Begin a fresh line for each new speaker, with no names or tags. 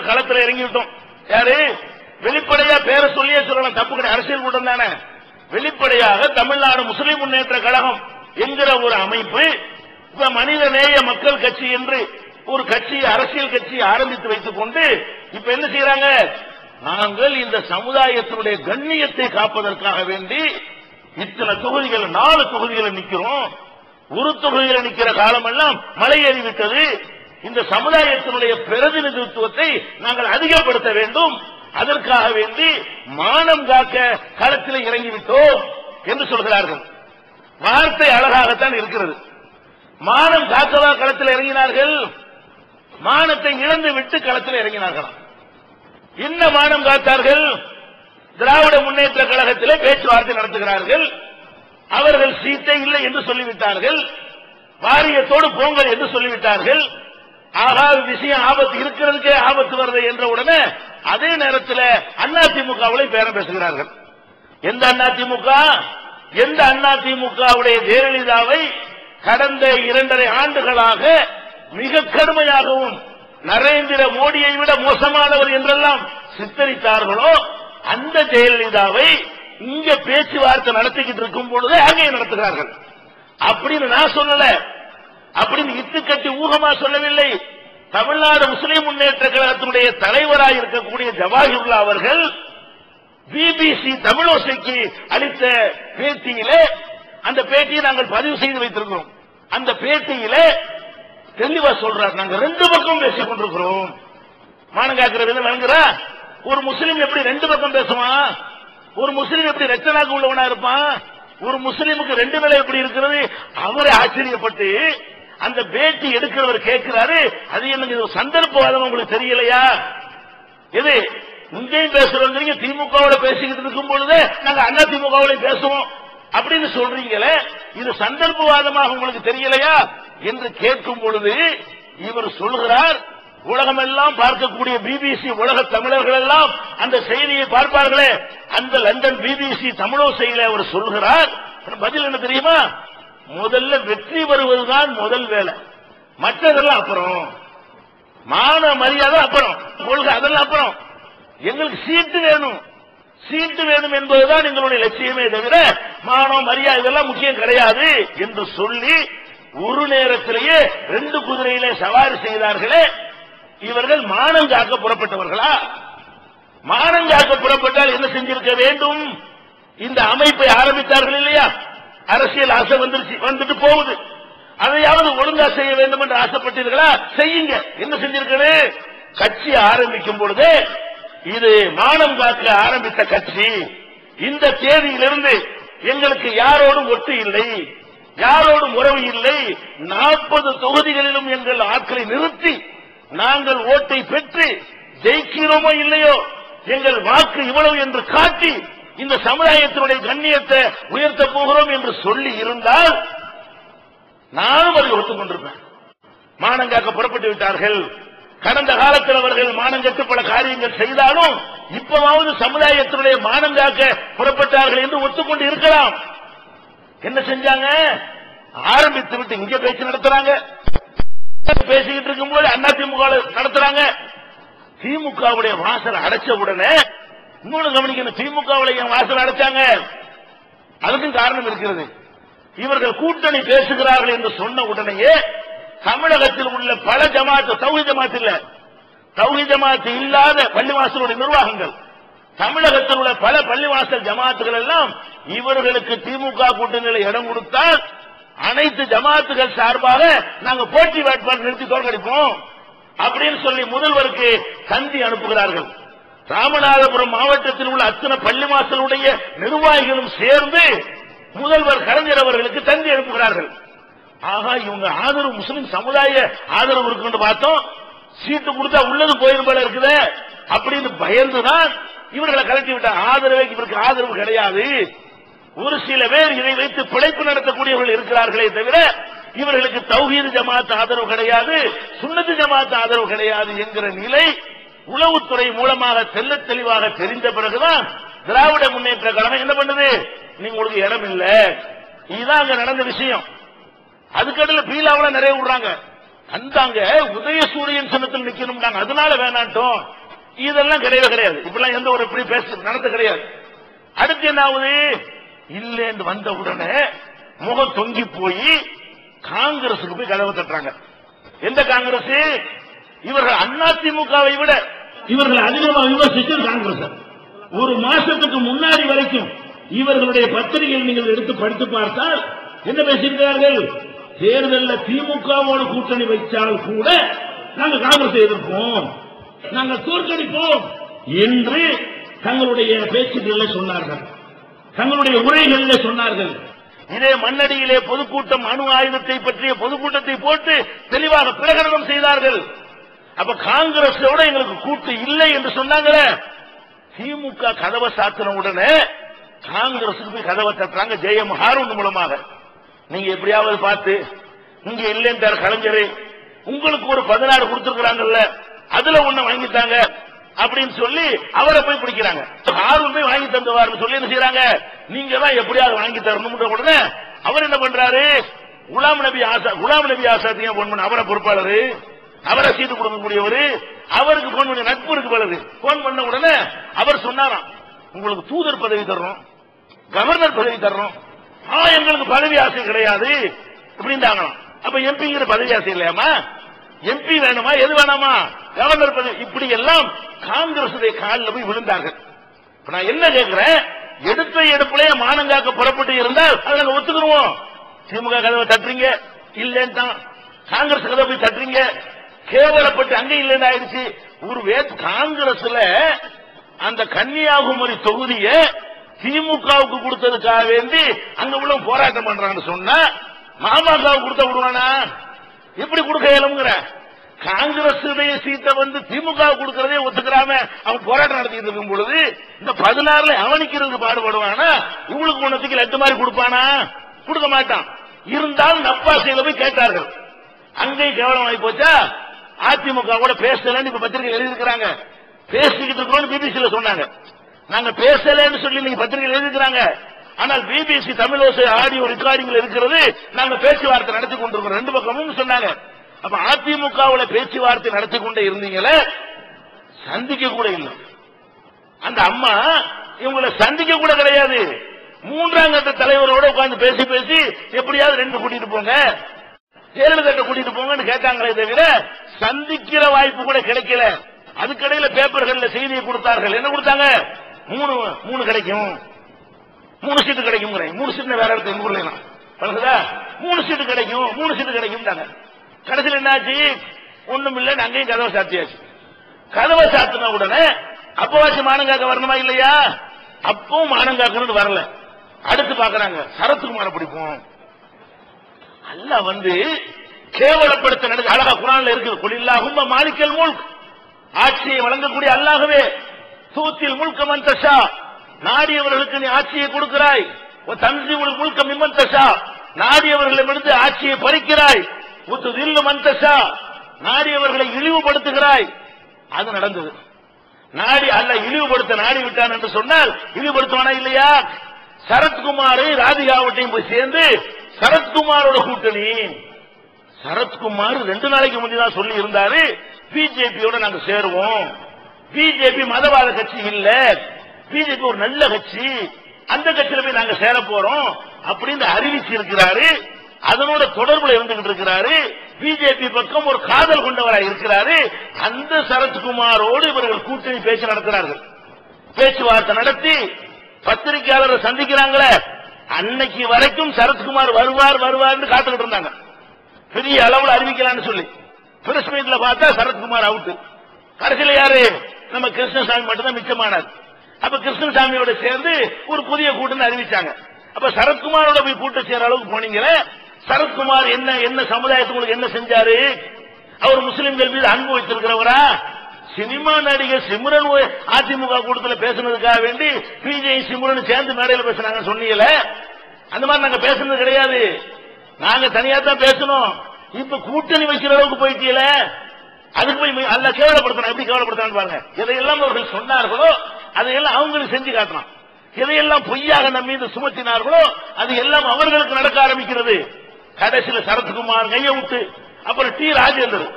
களத்தில் இறங்கி விட்டோம் யாரு? வெளிப்படையா பேரை சொல்லியே சொல்லலாம் தப்பு கிடையாது. அரசியல் கூட்டம் தானே. வெளிப்படையாக தமிழ்நாடு முஸ்லிம் முன்னேற்ற கழகம் என்கிற ஒரு அமைப்பு இப்ப மனித நேய மக்கள் கட்சி என்று ஒரு கட்சி அரசியல் கட்சி ஆரம்பித்து வைத்துக் கொண்டு இப்ப என்ன செய்யறாங்க? நாங்கள் இந்த சமுதாயத்தினுடைய கண்ணியத்தை காப்பதற்காக வேண்டி இத்தனை தொகுதிகள் நாலு தொகுதிகளை நிக்கிறோம் ஒரு தொகுதியில் நிக்கிற காலமெல்லாம் மலையேறி ஏறிவிட்டது இந்த சமுதாயத்தினுடைய பிரதிநிதித்துவத்தை நாங்கள் அதிகப்படுத்த வேண்டும். அதற்காக வேண்டி மானம் காக்க களத்தில் இறங்கிவிட்டோம் என்று சொல்கிறார்கள். வார்த்தை அழகாகத்தான் இருக்கிறது. மானம் காக்கவா களத்தில் இறங்கினார்கள்? மானத்தை இழந்து விட்டு களத்தில் இறங்கினார்களாம் என்ன மானம் காத்தார்கள்? திராவிட முன்னேற்ற கழகத்திலே பேச்சுவார்த்தை நடத்துகிறார்கள். அவர்கள் சீட்டை இல்லை என்று சொல்லிவிட்டார்கள். வாரியத்தோடு போங்கள் என்று சொல்லிவிட்டார்கள். ஆகாது விஷயம் ஆபத்து இருக்கிறதுக்கே ஆபத்து வருது என்ற உடனே அதே நேரத்தில் அதிமுகவிலே பேரம் பேசுகிறார்கள். எந்த அதிமுக எந்த அதிமுகவுடைய ஜெயலலிதாவை கடந்த இரண்டரை ஆண்டுகளாக மிக கடுமையாகவும் நரேந்திர மோடியை விட மோசமானவர் என்றெல்லாம் சித்தரித்தார்களோ அந்த ஜெயலலிதாவை இங்க பேச்சுவார்த்தை நடத்திக்கிட்டு இருக்கும் பொழுது அங்கே நடத்துகிறார்கள். அப்படின்னு நான் சொல்லல. அப்படின்னு இட்டு கட்டி ஊகமா சொல்லவில்லை. தமிழ்நாடு முஸ்லிம் முன்னேற்ற கழகத்தினுடைய தலைவராக இருக்கக்கூடிய ஜவாஹிர்லா அவர்கள் பிபிசி தமிழோசைக்கு அளித்த பேட்டியிலே அந்த பேட்டியை நாங்கள் பதிவு செய்து வைத்திருக்கிறோம். அந்த பேட்டியிலே தெளிவா சொல்றார். நாங்க ரெண்டு பக்கம் பேசிக் கொண்டிருக்கிறோம். மானம் காக்கிற விதம் ஒரு முஸ்லீம் எப்படி ரெண்டு பக்கம் பேசுவான் ஒரு முஸ்லீம் எப்படி ரச்சனாக்கு உள்ளவனா இருப்பான்? ஒரு முஸ்லீமுக்கு ரெண்டு நிலை எப்படி இருக்கிறது? அவரை ஆச்சரியப்பட்டு அந்த பேட்டி எடுக்கிறவர் கேட்கிறாரு அது எனக்கு இது சந்தர்ப்பவாதம் உங்களுக்கு தெரியலையா? எது இங்கேயும் பேசுறோங்கிறீங்க திமுகவோட பேசிக்கிட்டு இருக்கும் பொழுது நாங்க அண்ணா திமுகவோட பேசுவோம் அப்படின்னு சொல்றீங்களே இது சந்தர்ப்பவாதமாக உங்களுக்கு தெரியலையா? என்று கேட்கும் பொழுது இவர் சொல்கிறார் உலகமெல்லாம் பார்க்கக்கூடிய பிபிசி உலக தமிழர்கள் எல்லாம் அந்த செய்தியை பார்ப்பார்களே. அந்த லண்டன் பிபிசி தமிழோசையில அவர் சொல்கிறார். பதில் என்ன தெரியுமா? முதல்ல வெற்றி வருவதுதான் முதல் வேலை. மற்றதெல்லாம் அப்புறம். மான மரியாதை அப்புறம். உங்களுக்கு அதெல்லாம் அப்புறம். எங்களுக்கு சீட்டு வேணும். சீட்டு வேணும் என்பதுதான் எங்களுடைய லட்சியமே தவிர மானம் மரியாதை இதெல்லாம் முக்கியம் கிடையாது என்று சொல்லி ஒரு நேரத்திலேயே ரெண்டு குதிரையிலே சவாரி செய்தார்களே. இவர்கள் மானம் காக்க புறப்பட்டவர்களா? மானம் காக்க புறப்பட்டால் என்ன செஞ்சிருக்க வேண்டும்? இந்த அமைப்பை ஆரம்பித்தார்கள் இல்லையா? அரசியல் ஆசை வந்துருச்சு வந்துட்டு போகுது. அதையாவது ஒழுங்கா செய்ய வேண்டும் என்று ஆசைப்பட்டீர்களா? செய்யுங்க. என்ன செஞ்சிருக்கணும் கட்சி ஆரம்பிக்கும் பொழுது இது மானம் காக்க ஆரம்பித்த கட்சி. இந்த தேதியிலிருந்து எங்களுக்கு யாரோடும் ஒட்டு இல்லை. யாரோடும் உறவு இல்லை. நாற்பது தொகுதிகளிலும் எங்கள் ஆட்களை நிறுத்தி நாங்கள் ஓட்டை பெற்று ஜெயிக்கிறோமோ இல்லையோ எங்கள் வாக்கு இவ்வளவு என்று காட்டி இந்த சமுதாயத்தினுடைய கண்ணியத்தை உயர்த்த போகிறோம் என்று சொல்லி இருந்தால் நானும் அதை ஒத்துக்கொண்டிருப்பேன் மானங்காக்க புறப்பட்டு விட்டார்கள். கடந்த காலத்தில் அவர்கள் மானங்கட்டு பல காரியங்கள் செய்தாலும் இப்பவாவது சமுதாயத்தினுடைய மானங்காக்க புறப்பட்டார்கள் என்று ஒத்துக்கொண்டு இருக்கலாம். என்ன செஞ்சாங்க? ஆரம்பித்து விட்டு இங்க பேச்சு நடத்துறாங்க. பேசிக்கிட்டு இருக்கும்போது அதிமுக நடத்துறாங்க. திமுகவுடைய வாசல் அடைச்ச உடனே இன்னொன்னு கவனிக்கணும். திமுகவில் என் வாசல் அடைச்சாங்க. அதுக்கும் காரணம் இருக்கிறது. இவர்கள் கூட்டணி பேசுகிறார்கள் என்று சொன்ன உடனேயே தமிழகத்தில் உள்ள பல ஜமாத்து தௌஹி ஜமாத்து இல்ல. தௌஹி ஜமாத்து இல்லாத பள்ளிவாசலுடைய நிர்வாகங்கள். தமிழகத்தில் உள்ள பல பள்ளிவாசல் ஜமாத்துகள் எல்லாம் இவர்களுக்கு திமுக கூட்டணியில் இடம் கொடுத்தால் அனைத்து ஜமாத்துகள் சார்பாக நாங்கள் போட்டி வேட்பாளர் நிறுத்தி தோற்கடிப்போம் அப்படின்னு சொல்லி முதல்வருக்கு தந்தி அனுப்புகிறார்கள். ராமநாதபுரம் மாவட்டத்தில் உள்ள அத்தனை பள்ளிவாசலுடைய நிர்வாகிகளும் சேர்ந்து முதல்வர் கலைஞர் அவர்களுக்கு தந்தி அனுப்புகிறார்கள். ஆகா இவங்க ஆதரவு முஸ்லிம் சமுதாய ஆதரவு இருக்குன்னு பார்த்தோம். சீட்டு கொடுத்தா உள்ளது கோயில் போல இருக்குது. அப்படின்னு பயந்துதான் இவர்களை கலட்டி விட்ட ஆதரவை இவருக்கு ஆதரவு கிடையாது. ஒரு சில பேர் இதை வைத்து பிழைப்பு நடத்தக்கூடியவர்கள் இருக்கிறார்களே தவிர இவர்களுக்கு தௌஹீது ஜமாத் ஆதரவு கிடையாது சுன்னத்து ஜமாத் ஆதரவு கிடையாது என்கிற நிலை உளவுத்துறை மூலமாக தெல்ல தெளிவாக தெரிந்த பிறகுதான் திராவிட முன்னேற்ற கழகம் என்ன பண்ணுது? நீங்க உங்களுக்கு இடம் இல்ல. இதுதான் அங்க நடந்த விஷயம். அதுக்கடல பீலாவில நிறைய விடுறாங்க. அந்தாங்க உதயசூரியன் சின்னத்தில் நிக்கணும்னாங்க. அதனால வேணாட்டும் இதெல்லாம் கிடையவே கிடையாது. இப்படிலாம் எந்த ஒரு இப்படி பேச நடத்த கிடையாது. அடுத்து என்ன ஆகுது? இல்லைன்னு வந்த உடனே முகம் தொங்கி போய் காங்கிரசுக்கு போய் கதவை தட்டுறாங்க. எந்த காங்கிரஸ் இவர்கள் அதிமுகவை விட இவர்கள் அதிகமாக விமர்சித்தது காங்கிரஸ். ஒரு மாசத்துக்கு முன்னாடி வரைக்கும் இவர்களுடைய பத்திரிகைகள் நீங்கள் எடுத்து படித்து பார்த்தால் என்ன பேசியிருக்கிறார்கள்? தேர்தலில் திமுகவோடு கூட்டணி வைத்தால் கூட நாங்க காங்கிரஸ் எதிர்ப்போம். நாங்கள் தோற்கடிப்போம் என்று தங்களுடைய பேச்சுக்களை சொன்னார்கள். தங்களுடைய உரைகளிலே சொன்னார்கள். இதே மண்ணடியிலே பொதுக்கூட்டம் அணு ஆயுதத்தை பற்றிய பொதுக்கூட்டத்தை போட்டு தெளிவாக பிரகடனம் செய்தார்கள். அப்ப காங்கிரஸோட எங்களுக்கு கூட்டு இல்லை என்று சொன்னாங்களே. திமுக கதவை சாத்தின உடனே காங்கிரசுக்கு போய் கதவை தட்டுறாங்க ஜெயம் ஹாரூன் மூலமாக. நீங்க எப்படியாவது பார்த்து இங்க இல்லைன்றார் கலைஞர் உங்களுக்கு ஒரு பதினாறு கொடுத்திருக்கிறாங்கல்ல அதுல ஒண்ணு வாங்கிட்டாங்க அப்படின்னு சொல்லி அவரை போய் பிடிக்கிறாங்க. ஹாரூன் போய் வாங்கி தந்துவார்னு சொல்லி என்ன செய்யறாங்க நீங்க தான் எப்படியாவது வாங்கி தரணும் உடனே அவர் என்ன பண்றாரு? குலாம் நபி ஆசா குலாம் நபி ஆசாத்தியா போன் அவரை பொறுப்பாளர். அவரை செய்து கொடுக்கக்கூடியவர் அவருக்கு போன் பண்ணி நட்பு இருக்கு பலரு போன் பண்ண உடனே அவர் சொன்னாராம் உங்களுக்கு தூதர் பதவி தர்றோம் கவர்னர் பதவி தர்றோம். ஆ எங்களுக்கு பதவி ஆசை கிடையாது அப்படின்றாங்களாம். அப்ப எம்பிங்கிற பதவி ஆசை இல்லையாமா எம்பி வேணுமா? எது வேணாமா? கவர்னர் பதவி. இப்படி எல்லாம் காங்கிரஸ் காலில் போய் விழுந்தார்கள். இப்ப நான் என்ன கேட்கிறேன்? எடுத்த எடுப்புலயே மானங்காக்க புறப்பட்டு இருந்தால் அதை நாங்க ஒத்துக்குருவோம் திமுக கதவை தட்டுறீங்க இல்லைன்னு தான் காங்கிரஸ் கதவை போய் தட்டுறீங்க கேவலப்பட்டு அங்க இல்லைன்னு ஆயிடுச்சு. ஒரு வே காங்கிரஸ்ல அந்த கன்னியாகுமரி தொகுதியை திமுகவுக்கு கொடுத்ததுக்காக வேண்டி அங்க உள்ள போராட்டம் பண்றாங்கன்னு சொன்னா மாமாக்காவுக்கு கொடுத்த விடுவானா? எப்படி கொடுக்க இயலுங்கிற காங்கிரஸ் சீட்டை வந்து திமுக கொடுக்கறதே ஒத்துக்கிறாம அவன் போராட்டம் நடத்திட்டு இருக்கும் பொழுது இந்த பதினாறுல அவனிக்கிறது பாடுபடுவானா? இவளுக்கு ஒன்னத்துக்கு லட்டு மாதிரி கொடுப்பானா? கொடுக்க மாட்டான். இருந்தாலும் நப்பாசையில போய் கேட்டார்கள். அங்கேயும் கேவலம் ஆகி போச்சா? அதிமுக கூட பேசலன்னு இப்ப பத்திரிகை எழுதியிருக்கிறாங்க. பேசிக்கிட்டு இருக்கோம்னு பிபிசியில சொன்னாங்க. நாங்க பேசலன்னு சொல்லி நீங்க பத்திரிகை எழுதியிருக்கிறாங்க. ஆனால் பிபிசி தமிழோசை ஆடியோ ரெக்கார்டிங்ல இருக்கிறது நாங்க பேச்சுவார்த்தை நடத்தி கொண்டிருக்கிறோம். ரெண்டு பக்கமும் சொன்னாங்க. அப்ப அதிமுகவுல பேச்சுவார்த்தை நடத்தி கொண்டே இருந்தீங்களே? சந்திக்க கூட இல்லை. அந்த அம்மா இவங்களை சந்திக்க கூட கிடையாது. மூன்றாம் கட்ட தலைவரோட உட்கார்ந்து பேசி பேசி எப்படியாவது ரெண்டு கூட்டிட்டு போங்க. ஜெயலலிதா கூட்டிட்டு போங்கன்னு கேட்டாங்களே தவிர சந்திக்கிற வாய்ப்பு கூட கிடைக்கல. அதுக்கடையில பேப்பர்கள்ல செய்தியை கொடுத்தார்கள். என்ன கொடுத்தாங்க? மூணு மூணு கிடைக்கும். மூணு சீட்டு கிடைக்கும் மூணு சீட்டு வேற இடத்துல எங்க ஊர்ல மூணு சீட்டு கிடைக்கும். மூணு சீட்டு கிடைக்கும் கடைசியில் என்னாச்சு? ஒண்ணும் இல்லை அங்கேயும் கதவை சாத்தியாச்சு. கதவை சாத்தின உடனே அப்பவாச்சும் மானங்காக்க வரணுமா இல்லையா? அப்பவும் மானங்காக்கணும்னு வரல. அடுத்து பாக்குறாங்க சரத்குமார பிடிப்போம். அல்ல வந்து கேவலப்படுத்த நடந்து அழகா குரான்ல இருக்குது. குலில்லாஹும் மாலிக்கல் முல்க். ஆட்சியை வழங்கக்கூடிய அல்லாகவே சூத்தில் முழுக்க மந்தஷா நாடியவர்களுக்கு நீ ஆட்சியை கொடுக்கிறாய். தந்தி முழுக்க மிம்மந்தஷா நாடியவர்களிடமிருந்து ஆட்சியை பறிக்கிறாய். உத்து தில்லு மந்தஷா நாடியவர்களை இழிவுபடுத்துகிறாய். அது நடந்தது. நாடி அல்ல இழிவுபடுத்த நாடி விட்டான் என்று சொன்னால் இழிவுபடுத்துவானா இல்லையா? சரத்குமாரை ராதிகாவட்டையும் போய் சேர்ந்து சரத்குமாரோட கூட்டணி. சரத்குமார் ரெண்டு நாளைக்கு முன்னாடி தான் சொல்லி இருந்தாரு. பிஜேபியோட நாங்க சேருவோம். பிஜேபி மதவாத கட்சி இல்ல. பிஜேபி ஒரு நல்ல கட்சி. அந்த கட்சியில போய் நாங்க சேர போறோம். அப்படின்னு அறிவிச்சு இருக்கிறாரு. அதனோட தொடர்புல இருந்துகிட்டு இருக்கிறாரு. பிஜேபி பக்கம் ஒரு காதல் கொண்டவராக இருக்கிறாரு. அந்த சரத்குமாரோடு இவர்கள் கூட்டணி பேச்சு நடத்துறார்கள். பேச்சுவார்த்தை நடத்தி பத்திரிகையாளரை சந்திக்கிறாங்களே. அன்னைக்கு வரைக்கும் சரத்குமார் வருவார் வருவார்னு காத்துக்கிட்டு இருந்தாங்க. பெரிய அளவுல அறிவிக்கலாம்னு சொல்லி. பிரஸ் மீட்ல பார்த்தா சரத்குமார் அவுட்டு கடைசியில் யாரு? நம்ம கிருஷ்ணசாமி மட்டும்தான் மிச்சமானார். அப்ப கிருஷ்ணசாமியோட சேர்ந்து ஒரு புதிய கூட்டம் அறிவிச்சாங்க. அப்ப சரத்குமாரோட போய் கூட்டம் சேர அளவுக்கு போனீங்களே சரத்குமார் என்ன என்ன சமுதாயத்துக்கு என்ன செஞ்சாரு? அவர் முஸ்லிம்கள் மீது அன்பு வைத்திருக்கிறவரா? சினிமா நடிகர் சிம்ரன் அதிமுக கூட்டத்தில் பேசுனதுக்காக வேண்டி பிஜே சிம்ரன் சேர்ந்து மேடையில் பேசினாங்க சொன்னீங்களே? அந்த மாதிரி நாங்க பேசுனது கிடையாது. நாங்க தனியா தான் பேசணும். இப்ப கூட்டணி வைக்கிற அளவுக்கு போயிட்டீல அதுக்கு போய் அல்ல கேவலப்படுத்தணும். எப்படி கேவலப்படுத்தணும் பாருங்க. எதையெல்லாம் அவர்கள் சொன்னார்களோ அதையெல்லாம் அவங்களுக்கு செஞ்சு காட்டணும். எதையெல்லாம் பொய்யாக நம் மீது சுமத்தினார்களோ அது எல்லாம் அவர்களுக்கு நடக்க ஆரம்பிக்கிறது. கடைசியில் சரத்குமார் கையை விட்டு அப்புறம் டி. ராஜேந்தர்